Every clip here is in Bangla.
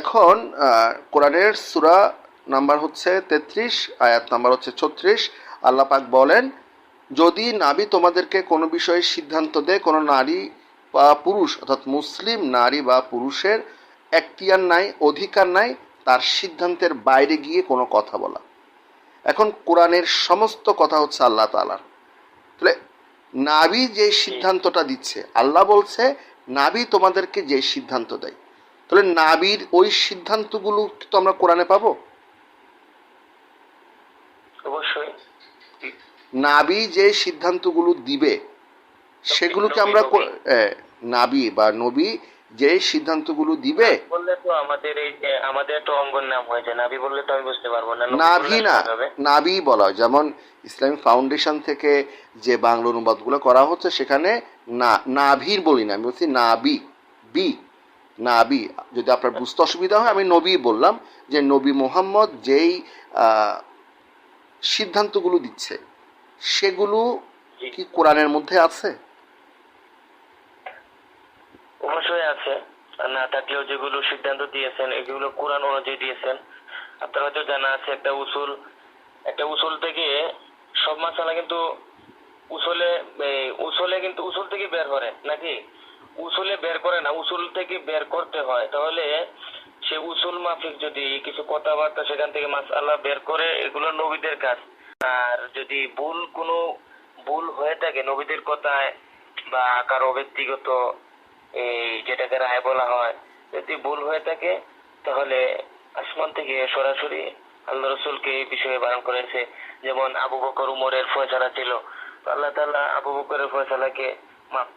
এখন কোরআনের সূরা নাম্বার হচ্ছে তেত্রিশ, আয়াত নাম্বার হচ্ছে ছত্রিশ। আল্লাহ পাক বলেন, যদি নাবি তোমাদেরকে কোনো বিষয়ে সিদ্ধান্ত দেয়, কোনো নারী বা পুরুষ, অর্থাৎ মুসলিম নারী বা পুরুষের এখতিয়ার নাই, অধিকার নাই, তার সিদ্ধান্তের বাইরে গিয়ে কোনো কথা বলা। এখন কোরআনের সমস্ত কথা হচ্ছে আল্লাহ তালার তাহলে নাবি যে সিদ্ধান্তটা দিচ্ছে, আল্লাহ বলছে, নাবি তোমাদেরকে যে সিদ্ধান্ত দেয়। তাহলে নাবির ওই সিদ্ধান্তগুলো কি তো আমরা কোরআনে পাবো? অবশ্যই। নাবি যে সিদ্ধান্তগুলো দিবে সেগুলোকে আমরা নাবি। বা নবী যে সিদ্ধান্তগুলো দিবে? বললে তো আমাদের এই আমাদের তো অঙ্গন নাম হয়েছে। নাভি বললে তো আমি বুঝতে পারব না নবী নাভি না নাবি বলা হয়। যেমন ইসলামিক ফাউন্ডেশন থেকে যে বাংলা অনুবাদগুলো করা হচ্ছে সেখানে না নাভির বলি না আমি বলছি নাবি বি। নাবি যদি আপনার বুঝতে অসুবিধা হয় আমি নবী বললাম যে নবী মোহাম্মদ যেই সিদ্ধান্তগুলো দিচ্ছে সেগুলো কি কোরআনের মধ্যে আছে? অবশ্যই আছে। না থাকলেও যেগুলো সিদ্ধান্ত দিয়েছেন এগুলো কোরআন অনুযায়ী দিয়েছেন আপনার হয়তো জানা আছে একটা উসুল একটা উসুল থেকে সব মাসালা কিন্তু উসুলে উসুলে কিন্তু উসুল থেকে বের করে নাকি? উসুলে বের করে না, উসুল থেকে বের করতে হয়। তাহলে সে উসুল মাফিক যদি কিছু কথাবার্তা সেখান থেকে মাসালা বের করে, এগুলো নবীদের কাজ। আর যদি ভুল কোনো ভুল হয়ে থাকে নবীদের কথায় বা কারও ব্যক্তিগত এই যেটাকে রায় বলা হয়, যদি ভুল হয়ে থাকে, তাহলে আসমান থেকে সরাসরি আল্লাহ রসুলকে এই বিষয়ে বারণ করেছে। যেমন আবু বকর উমরের ফয়সালা ছিল। আল্লাহ তাআলা আবু বকরের ফয়সালাকে মাফ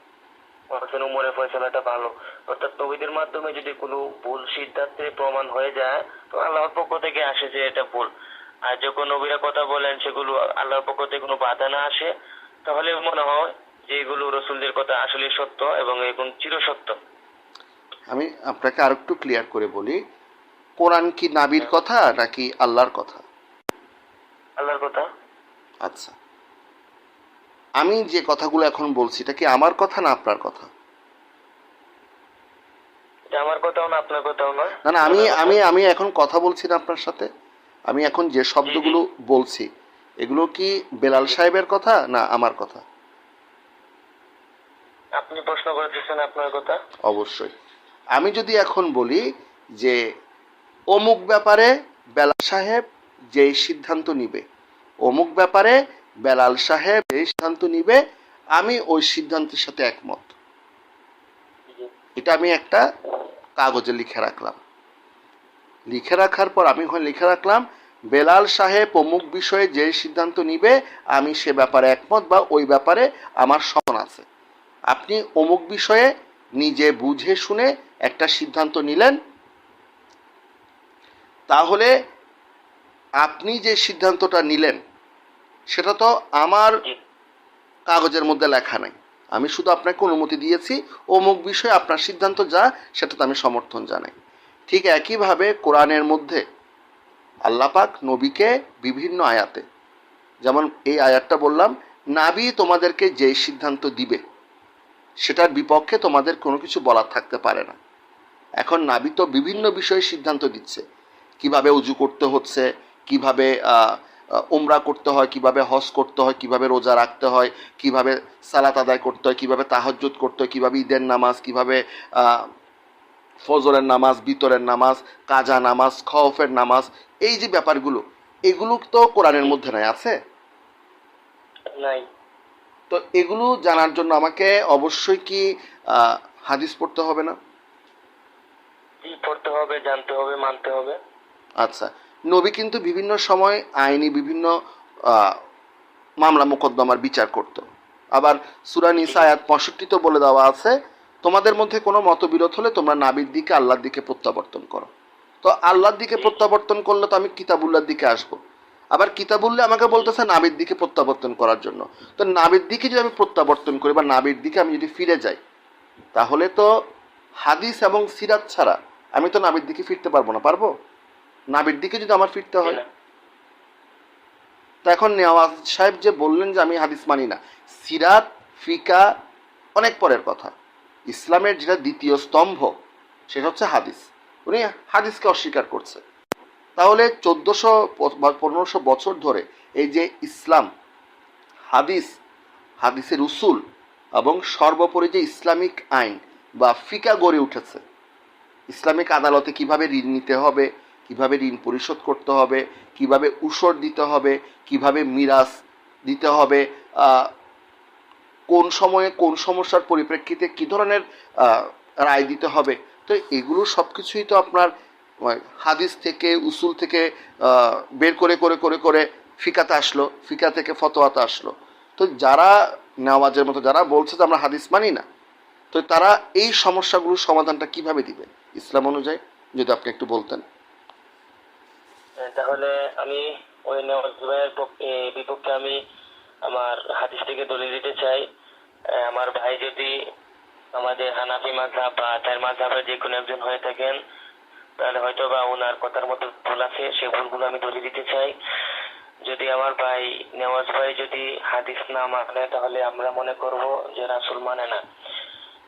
করেছেন উমরের ফয়সালাটা ভালো। অর্থাৎ নবীদের মাধ্যমে যদি কোনো ভুল সিদ্ধান্তে প্রমাণ হয়ে যায় তো আল্লাহর পক্ষ থেকে আসে যে এটা ভুল। আর যখন নবীরা কথা বলেন সেগুলো আল্লাহর পক্ষ থেকে কোনো বাধা না আসে তাহলে মনে হয় যে এগুলো রসুলদের কথা আসলে সত্য এবং এখন চিরসত্য। আমি আপনাকে আর একটু ক্লিয়ার করে বলি কোরআন কি নাবির কথা নাকি আল্লাহর কথা? আল্লাহর কথা? আচ্ছা। আমি যে কথাগুলো এখন বলছি এটা কি আমার কথা না আপনার কথা? আমার কথাও না আপনার কথাও না না না আমি আমি আমি এখন কথা বলছি না আপনার সাথে। আমি এখন যে শব্দগুলো বলছি এগুলো কি বেলাল সাহেবের কথা না আমার কথা? আপনি প্রশ্ন আপনার কথা। অবশ্যই। আমি যদি এখন বলি যে অমুক ব্যাপারে বেলাল সাহেব যে সিদ্ধান্ত নিবে অমুক ব্যাপারে বেলাল সাহেব যে সিদ্ধান্ত নিবে, আমি ওই সিদ্ধান্তের সাথে একমত। এটা আমি একটা কাগজে লিখে রাখলাম। লিখে রাখার পর আমি ওখানে লিখে রাখলাম, বেলাল সাহেব অমুক বিষয়ে যে সিদ্ধান্ত নিবে, আমি সে ব্যাপারে একমত বা ওই ব্যাপারে আমার সমন আছে। আপনি অমুক বিষয়ে নিজে বুঝে শুনে একটা সিদ্ধান্ত নিলেন, তাহলে আপনি যে সিদ্ধান্তটা নিলেন সেটা তো আমার কাগজের মধ্যে লেখা নাই। আমি শুধু আপনাকে অনুমতি দিয়েছি অমুক বিষয়ে আপনার সিদ্ধান্ত যা সেটাতে আমি সমর্থন জানাই। ঠিক একইভাবে কোরআনের মধ্যে আল্লাপাক নবীকে বিভিন্ন আয়াতে যেমন এই আয়াতটা বললাম নাবি তোমাদেরকে যে সিদ্ধান্ত দিবে সেটার বিপক্ষে তোমাদের কোনো কিছু বলার থাকতে পারে না। এখন নাবি তো বিভিন্ন বিষয়ে সিদ্ধান্ত দিচ্ছে। কীভাবে উজু করতে হচ্ছে কীভাবে উমরা করতে হয় কীভাবে হজ করতে হয় কীভাবে রোজা রাখতে হয় কীভাবে সালাত আদায় করতে হয় কীভাবে তাহাজ্জুদ করতে হয় কীভাবে ঈদের নামাজ কীভাবে ফজরের নামাজ বিতরের নামাজ কাজা নামাজ খওফের নামাজ এই যে ব্যাপারগুলো এগুলো তো কোরআনের মধ্যে নাই আছে? নাই। তো এগুলো জানার জন্য আমাকে অবশ্যই কি হাদিস পড়তে হবে না? পড়তে হবে জানতে হবে মানতে হবে? আচ্ছা। নবী কিন্তু বিভিন্ন সময় আইনি বিভিন্ন মামলা মোকদ্দমার বিচার করত। আবার সুরা নিসা আয়াত পঁয়ষট্টিতে বলে দেওয়া আছে তোমাদের মধ্যে কোনো মতবিরোধ হলে তোমরা নাবির দিকে আল্লাহর দিকে প্রত্যাবর্তন করো। তো আল্লাহর দিকে প্রত্যাবর্তন করলে তো আমি কিতাবুল্লার দিকে আসব। আবার কিতাবুল্লাহ আমাকে বলতেছে নাবির দিকে প্রত্যাবর্তন করার জন্য। তো নাবির দিকে যদি আমি প্রত্যাবর্তন করি বা নাবির দিকে আমি যদি ফিরে যাই তাহলে তো হাদিস এবং সিরাত ছাড়া আমি তো নাবির দিকে ফিরতে পারব না। পারব? নাবির দিকে যদি আমার ফিরতে হয়। না। তো এখন নেওয়াজ সাহেব যে বললেন যে আমি হাদিস মানি না সিরাত ফিকা অনেক পরের কথা। ইসলামের যেটা দ্বিতীয় স্তম্ভ সেটা হচ্ছে হাদিস। উনি হাদিসকে অস্বীকার করছে। তাহলে চোদ্দোশো পনেরোশো বছর ধরে এই যে ইসলাম হাদিস হাদিসের উসুল এবং সর্বোপরি যে ইসলামিক আইন বা ফিকা গড়ে উঠেছে ইসলামিক আদালতে কীভাবে ঋণ নিতে হবে কীভাবে ঋণ পরিশোধ করতে হবে, কীভাবে উসর দিতে হবে, কীভাবে মিরাস দিতে হবে কোন সময়ে কোন সমস্যার পরিপ্রেক্ষিতে কী ধরনের রায় দিতে হবে। তো এগুলো সব কিছুই তো আপনার হাদিস থেকে, উসুল থেকে বের করে করে করে করে ফিকাতে আসলো, ফিকা থেকে ফতোয়াতে আসলো। তো যারা নেওয়াজের মতো, যারা বলছে যে আমরা হাদিস মানি না, তো তারা এই সমস্যাগুলোর সমাধানটা কীভাবে দিবে ইসলাম অনুযায়ী যদি আপনি একটু বলতেন। তাহলে আমি ওই নেওয়াজ ভাইয়ের পক্ষে বিপক্ষে আমি আমার হাদিস থেকে দলিল দিতে চাই। আমার ভাই যদি আমাদের হানাফি মাঝহাব বা তার মাঝহাবের যে কোনো একজন হয়ে থাকেন, তাহলে হয়তো বা ওনার কথার মতো ভুল আছে, সে ভুলগুলো আমি দলিল দিতে চাই। যদি আমার ভাই, নেওয়াজ ভাই যদি হাদিস না মানে তাহলে আমরা মনে করব যে রাসুল মানে না।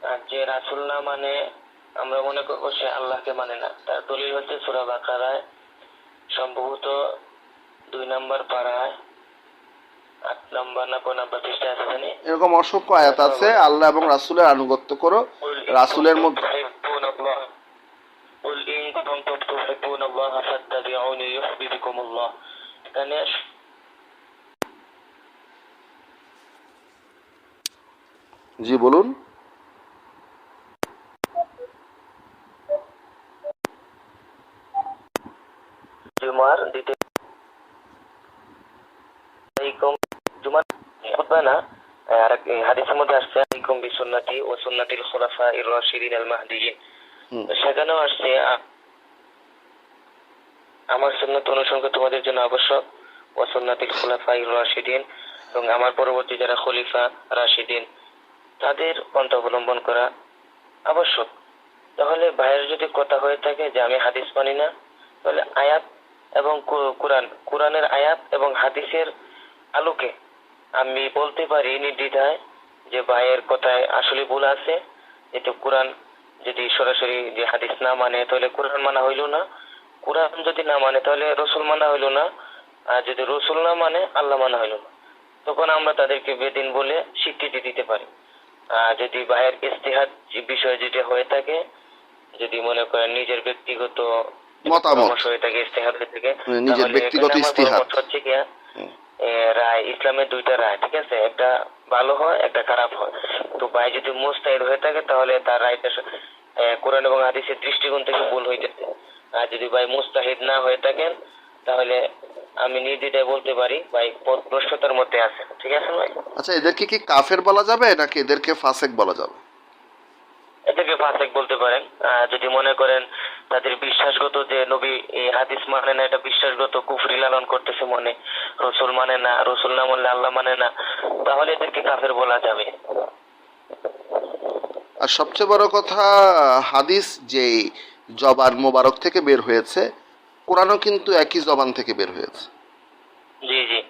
আর যে রাসুল না মানে আমরা মনে করব সে আল্লাহকে মানে না। তার দলিল হচ্ছে সুরা বাকারায় সম্ভবত দুই নম্বর পাড়ায় আট নম্বর না কোন নম্বর পৃষ্ঠা আছে জানি এরকম অসংখ্য আয়াত আছে আল্লাহ এবং রাসুলের আনুগত্য করো রাসুলের মধ্যে قل إن كنتم تحبون الله فاتبعوني يحببكم الله এখানে জি বলুন জুমার জুমার খুতবা না। আর হাদিসের মধ্যে আসছে আলাইকুম বিসুন্নতি ও সুন্নাতিল খুলাফা ইর রাশিদিন আল মাহদিয়িন। সেখানেও আসছে আমার সুন্নত অনুসরণ তোমাদের জন্য আবশ্যক ও সুন্নাতিল খুলাফা ইর রাশিদিন এবং আমার পরবর্তী যারা খলিফা রাশিদিন তাদের পন্থা অবলম্বন করা আবশ্যক। তাহলে ভাইয়ের যদি কথা হয়ে থাকে যে আমি হাদিস মানি না তাহলে আয়াত এবং কোরআন, কোরআনের আয়াত এবং হাদিসের আলোকে আমি বলতে পারি নির্দ্বিধায় যে ভাইয়ের কথায় আসলে ভুল আছে, যেহেতু কোরআন যদি সরাসরি যে হাদিস না মানে তাহলে কোরআন মানা হইল না। কোরআন যদি না মানে তাহলে রসুল মানা হইল না। আর যদি রসুল না মানে আল্লাহ মানা হইল না। তখন আমরা তাদেরকে বেদিন বলে স্বীকৃতি দিতে পারি। আর যদি ভাইয়ের ইস্তেহাদ বিষয় যেটা হয়ে থাকে, যদি মনে করেন নিজের ব্যক্তিগত মতামত। হয়ে থাকে? হয়ে মানে নিজের ব্যক্তিগত হচ্ছে কি রায় ইসলামের দুইটা রায় ঠিক আছে? একটা ভালো হয় একটা খারাপ হয়। তো ভাই যদি মুস্তাহিদ হয়ে থাকে তাহলে তার রায়টা কোরআন এবং হাদিসের দৃষ্টিকোণ থেকে ভুল হইতেছে। আর যদি ভাই মুস্তাহিদ না হয়ে থাকেন তাহলে আমি নির্দ্বিধায় বলতে পারি ভাই মধ্যে আছে ঠিক আছে ভাই? আচ্ছা এদেরকে কি কাফের বলা যাবে নাকি এদেরকে ফাসেক বলা যাবে? এটাকে ফাসেক বলতে পারেন। যদি মনে করেন তাদের বিশ্বাসগত যে নবী এই হাদিস মানে না এটা বিশ্বাসগত কুফরি লালন করতেছে মনে। রসুল মানে না রসুল না মানলে আল্লাহ মানে না। তাহলে এদেরকে কাফের বলা যাবে। আর সবচেয়ে বড় কথা হাদিস যে জবান মোবারক থেকে বের হয়েছে কোরআনও কিন্তু একই জবান থেকে বের হয়েছে। জি জি।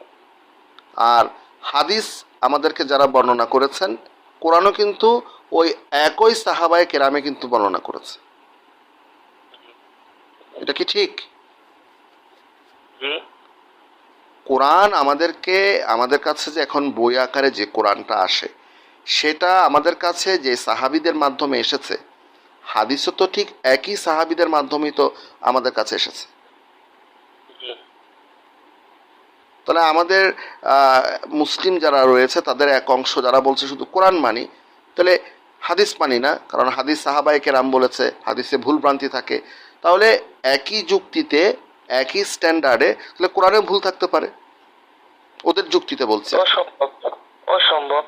আর হাদিস আমাদেরকে যারা বর্ণনা করেছেন কোরআনও কিন্তু ওই একই সাহাবায় কেরামে কিন্তু বর্ণনা করেছে। এটা কি ঠিক? কোরআন আমাদেরকে আমাদের কাছে যে এখন বই আকারে যে কোরআনটা আসে সেটা আমাদের কাছে যে সাহাবিদের মাধ্যমে এসেছে হাদিসও তো ঠিক একই সাহাবিদের মাধ্যমেই তো আমাদের কাছে এসেছে। তাহলে আমাদের আহ, মুসলিম যারা রয়েছে তাদের এক অংশ যারা বলছে শুধু কোরআন মানি তাহলে হাদিস মানি না কারণ হাদিস সাহাবাইকে রাম বলেছে হাদিসে ভুল ভ্রান্তি থাকে। তাহলে একই যুক্তিতে একই স্ট্যান্ডার্ডে তাহলে কোরআনে ভুল থাকতে পারে। ওদের যুক্তিতে বলছে। অসম্ভব অসম্ভব।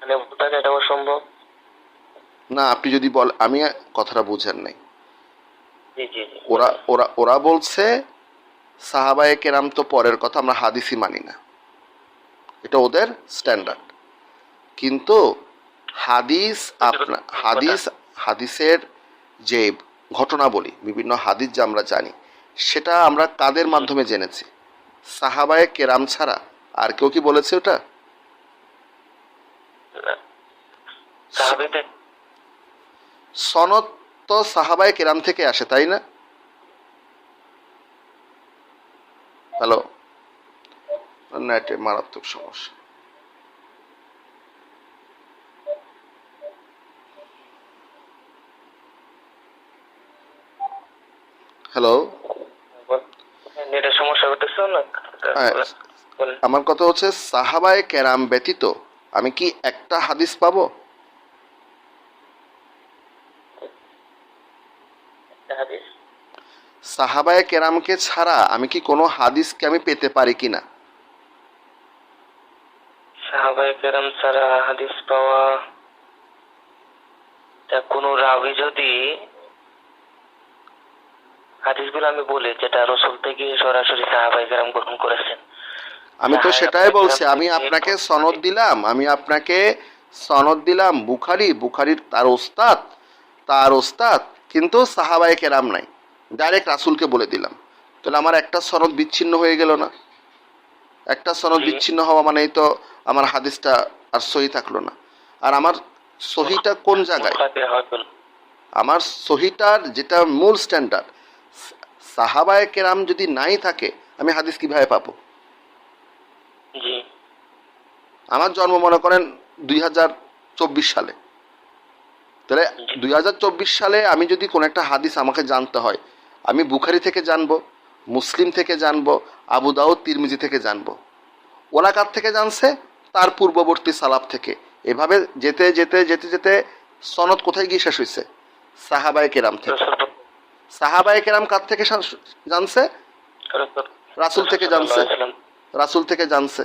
মানে এটা অসম্ভব? না আপনি যদি বল আমি কথাটা বুঝেন নাই। ওরা ওরা ওরা বলছে সাহাবায়ে কেরাম তো পরের কথা আমরা হাদিসই মানি না। এটা ওদের স্ট্যান্ডার্ড কিন্তু হাদিস আপনার হাদিস হাদিসের যে ঘটনাবলী বিভিন্ন হাদিস যা আমরা জানি সেটা আমরা কাদের মাধ্যমে জেনেছি? সাহাবায়ে কেরাম ছাড়া আর কেউ কি বলেছে ওটা? সনদ তো সাহাবায় কেরাম থেকে আসে তাই না? হ্যালো নেটে মারাত্মক সমস্যা। হ্যালো নেটের সমস্যা করতেছো না? হ্যাঁ। আমার কথা হচ্ছে সাহাবায় কেরাম ব্যতীত আমি কি একটা হাদিস পাবো? সাহাবায় কেরামকে ছাড়া আমি কি কোনো হাদিসকে আমি পেতে পারি কিনা সাহাবাই কেরাম ছাড়া হাদিস পাওয়া কোন রাবি যদি হাদিসগুলো আমি বলি যেটা রসুল থেকে সরাসরি সাহাবাই কেরাম গ্রহণ করেছেন। আমি তো সেটাই বলছি আমি আপনাকে সনদ দিলাম আমি আপনাকে সনদ দিলাম বুখারি বুখারির তার ওস্তাদ তার ওস্তাদ কিন্তু সাহাবায় কেরাম নাই। ডাইরেক্ট রাসুলকে বলে দিলাম। তাহলে আমার একটা সনদ বিচ্ছিন্ন হয়ে গেল না? একটা সনদ বিচ্ছিন্ন হওয়া মানেই তো আমার হাদিসটা আর সহি থাকল না। আর আমার সহিটা কোন জায়গায়? আমার সহিটার যেটা মূল স্ট্যান্ডার্ড সাহাবায় কেরাম যদি নাই থাকে আমি হাদিস কীভাবে পাবো? আমার জন্ম মনে করেন দুই হাজার চব্বিশ সালে। তাহলে দুই হাজার চব্বিশ সালে আমি যদি কোনো একটা হাদিস আমাকে জানতে হয় আমি বুখারি থেকে জানব মুসলিম থেকে জানব আবু দাউদ তিরমিজি থেকে জানব। ওরা কার থেকে জানছে? তার পূর্ববর্তী সালাব থেকে। এভাবে যেতে যেতে যেতে যেতে সনদ কোথায় গিয়ে শেষ হয়েছে সাহাবায় কেরাম থেকে। সাহাবায় কেরাম কার থেকে জানছে? রসুল- থেকে জানছে। রাসুল থেকে জানছে।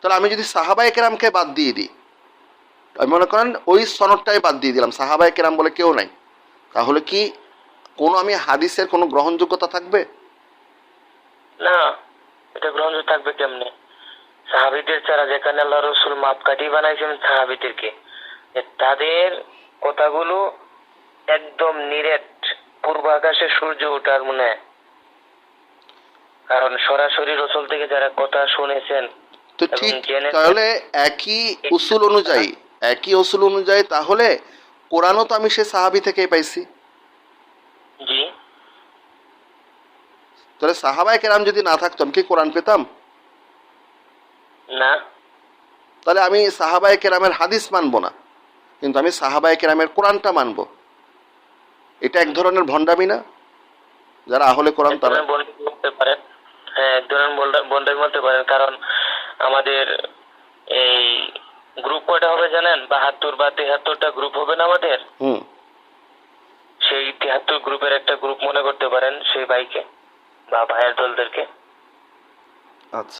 তাহলে আমি যদি সাহাবাই কেরামকে বাদ দিয়ে দিই আমি মনে করেন ওই সনদটাই বাদ দিয়ে দিলাম সাহাবাই কেরাম বলে কেউ নাই। তাহলে কি কোনো আমি হাদিসের কোনো গ্রহণযোগ্যতা থাকবে? না এটা গ্রহণ থাকবে কেমনে? সাহাবিদের ছাড়া যেখানে আল্লাহ রসুল মাপকাঠি বানাইছেন সাহাবিদেরকে তাদের কথাগুলো একদম নিরেট পূর্ব আকাশে সূর্য ওঠার মনে। কারণ সরাসরি রসুল থেকে যারা কথা শুনেছেন তো ঠিক তাহলে একই উসুল অনুযায়ী একই উসুল অনুযায়ী তাহলে কোরআনও তো আমি সে সাহাবি থেকেই পাইছি। জি। তাহলে সাহাবাই কেরাম যদি না থাকতো আমি কি কোরআন পেতাম? না। তাহলে আমি সাহাবাই কেরামের হাদিস মানবো না। কিন্তু আমি সাহাবাই কেরামের কোরআনটা মানবো। এটা এক ধরনের ভণ্ডামি না? যারা আহলে কোরআন তারা বলতে পারেন। হ্যাঁ এক ধরনের বন্ডা- বন্ডামি বলতে পারেন। কারণ আমাদের এই গ্রুপ কয়টা হবে জানেন? বাহাত্তর বা তেহাত্তরটা গ্রুপ হবে না আমাদের? হুম। সেই তিয়াত্তর গ্রুপের একটা গ্রুপ মনে করতে পারেন সেই ভাইকে বা ভাইয়ের দলদেরকে। আচ্ছা।